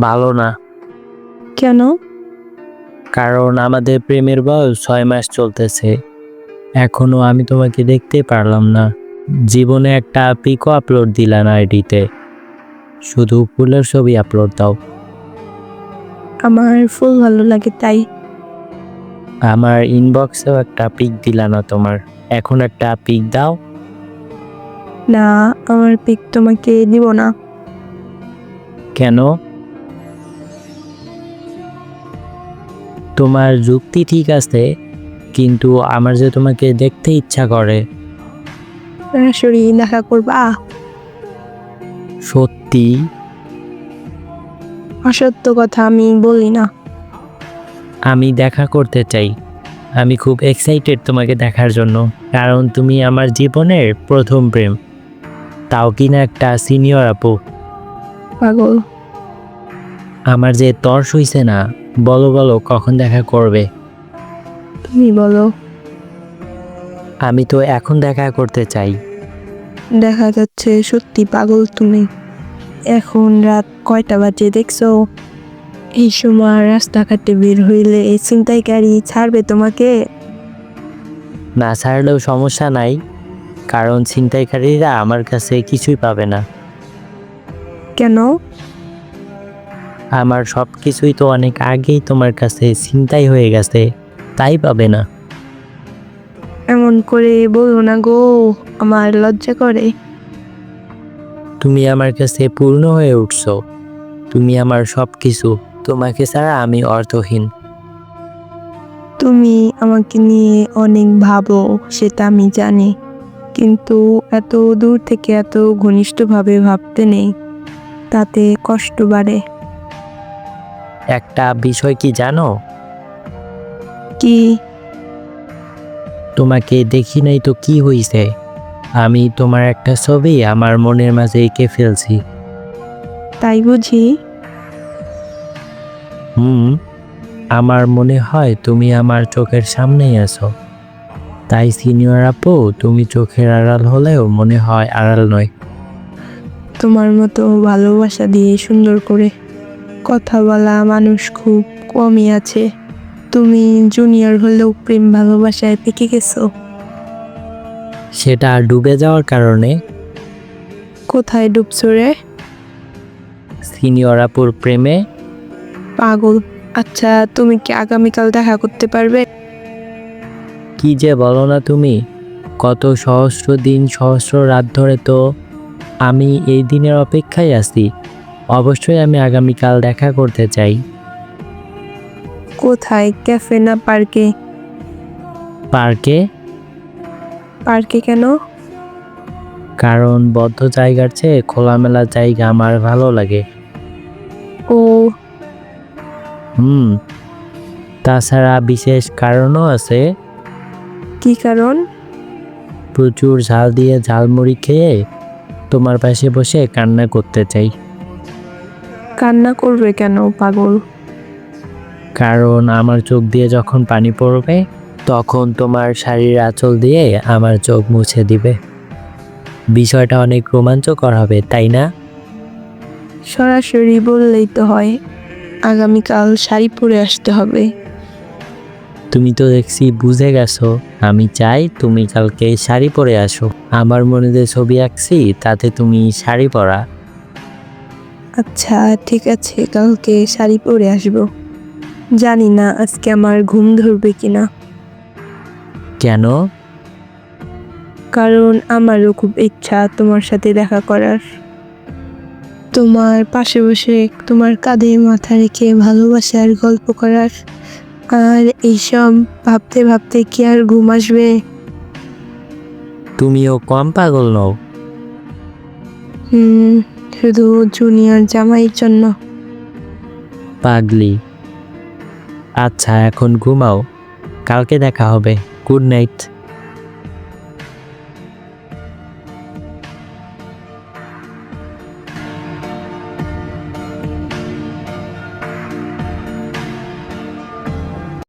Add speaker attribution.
Speaker 1: ভালো না।
Speaker 2: কেন?
Speaker 1: কারণ আমাদের প্রেমের বয়স ছয় মাস চলতেছে। এখনও আমি তোমাকে দেখতে পারলাম না। জীবনে একটা পিকও আপলোড দিলা না আইডিতে। শুধু ফুলের ছবি আপলোড দাও।
Speaker 2: আমার ফুল ভালো লাগে তাই।
Speaker 1: আমার ইনবক্সেও একটা পিক দিলা না তোমার। এখন একটা পিক দাও।
Speaker 2: না আমার পিক তোমাকে দিব না।
Speaker 1: কেন? তোমার যুক্তি ঠিক আছে কিন্তু আমার যে তোমাকে দেখতে ইচ্ছা করে।
Speaker 2: সরাসরি দেখা করবা?
Speaker 1: সত্যি?
Speaker 2: অসত্য কথা আমি বলি না।
Speaker 1: আমি দেখা করতে চাই। আমি খুব এক্সাইটেড তোমাকে দেখার জন্য কারণ তুমি আমার জীবনের প্রথম প্রেম। তাও কিনা একটা সিনিয়র আপু।
Speaker 2: পাগল।
Speaker 1: আমার যে তর্স হইছে না বলো বলো কখন দেখা করবে?
Speaker 2: তুমি বলো।
Speaker 1: আমি তো এখন দেখা করতে চাই।
Speaker 2: দেখা যাচ্ছে সত্যি পাগল তুমি। এখন রাত কয়টা বাজে দেখছ? এই সময় রাস্তাঘাটে বের হইলে এই ছিনতাইকারী ছাড়বে তোমাকে?
Speaker 1: না ছাড়লেও সমস্যা নাই কারণ ছিনতাইকারীরা আমার কাছে কিছুই পাবে না।
Speaker 2: কেন?
Speaker 1: আমার সব কিছুই তো অনেক আগেই তোমার কাছে চিন্তাই হয়ে গেছে তাই পাবে না।
Speaker 2: এমন করে বলো না গো আমার লজ্জা করে।
Speaker 1: তুমি আমার কাছে পূর্ণ হয়ে উঠছো। তুমি আমার সব কিছু তোমাকে ছাড়া আমি অর্থহীন।
Speaker 2: তুমি আমাকে নিয়ে অনেক ভাবো সেটা আমি জানি। কিন্তু এত দূর থেকে এত ঘনিষ্ঠভাবে ভাবতে নেই তাতে কষ্ট বাড়ে।
Speaker 1: একটা বিষয় কি জানো?
Speaker 2: কি?
Speaker 1: তোমাকে দেখি নাই তো কি হইছে? আমি তোমার একটা ছবি আমার মনের মাঝে এঁকে ফেলছি।
Speaker 2: তাই বুঝি?
Speaker 1: হুম আমার মনে হয় তুমি আমার চোখের সামনেই আছো। তাই সিনিয়র আপু তুমি চোখের আড়াল হলেও মনে হয় আড়াল নয়।
Speaker 2: তোমার মতো ভালোবাসা দিয়ে সুন্দর করে কথা বলা মানুষ খুব কমই আছে। তুমি জুনিয়র হলেও প্রেম ভালোবাসায় পেকে গেছো।
Speaker 1: সেটা ডুবে যাওয়ার কারণে।
Speaker 2: কোথায় ডুবছো রে?
Speaker 1: সিনিয়র আপুর প্রেমে।
Speaker 2: পাগল। আচ্ছা তুমি কি আগামীকাল দেখা করতে পারবে?
Speaker 1: কি যে বলো না তুমি কত সহস্র দিন সহস্র রাত ধরে তো আমি এই দিনের অপেক্ষায় আছি। অবশ্যই আমি আগামীকাল দেখা করতে চাই।
Speaker 2: কোথায়? ক্যাফে না পার্কে?
Speaker 1: পার্কে?
Speaker 2: পার্কে কেন?
Speaker 1: কারণ বদ্ধ জায়গার চেয়ে খোলামেলা জায়গা আমার ভালো লাগে।
Speaker 2: ও।
Speaker 1: হুম। তাছাড়া বিশেষ কারণও আছে।
Speaker 2: কি কারণ?
Speaker 1: প্রচুর ঝাল দিয়ে ঝালমুড়ি খেয়ে তোমার পাশে বসে কান্না করতে চাই।
Speaker 2: কান্না করবে কেন পাগল?
Speaker 1: কারণ আমার চোখ দিয়ে যখন পানি পড়বে তখন তোমার শাড়ির আঁচল দিয়ে আমার চোখ মুছে দিবে। বিষয়টা অনেক রোমাঞ্চকর হবে তাই না?
Speaker 2: সরাসরি বললেই তো হয় আগামীকাল শাড়ি পরে আসতে হবে।
Speaker 1: তুমি তো দেখছি বুঝে গেছো আমি চাই তুমি কালকে শাড়ি পরে আসো। আমার মনে যে ছবি আঁকছি তাতে তুমি শাড়ি পরা।
Speaker 2: আচ্ছা ঠিক আছে কালকে শাড়ি পরে আসব। জানি না আজকে আমার ঘুম ধরবে কিনা।
Speaker 1: কেন?
Speaker 2: কারণ আমারও খুব ইচ্ছা তোমার সাথে দেখা করার। তোমার পাশে বসে তোমার কাঁধে মাথা রেখে ভালোবাসার গল্প করার। আর এইসব ভাবতে ভাবতে কি আর ঘুম আসবে?
Speaker 1: তুমিও কম পাগল নও।
Speaker 2: হুম। শুধু জুনিয়র জামাইয়ের জন্য।
Speaker 1: পাগলি। আচ্ছা এখন ঘুমাও। কালকে দেখা হবে। Good night.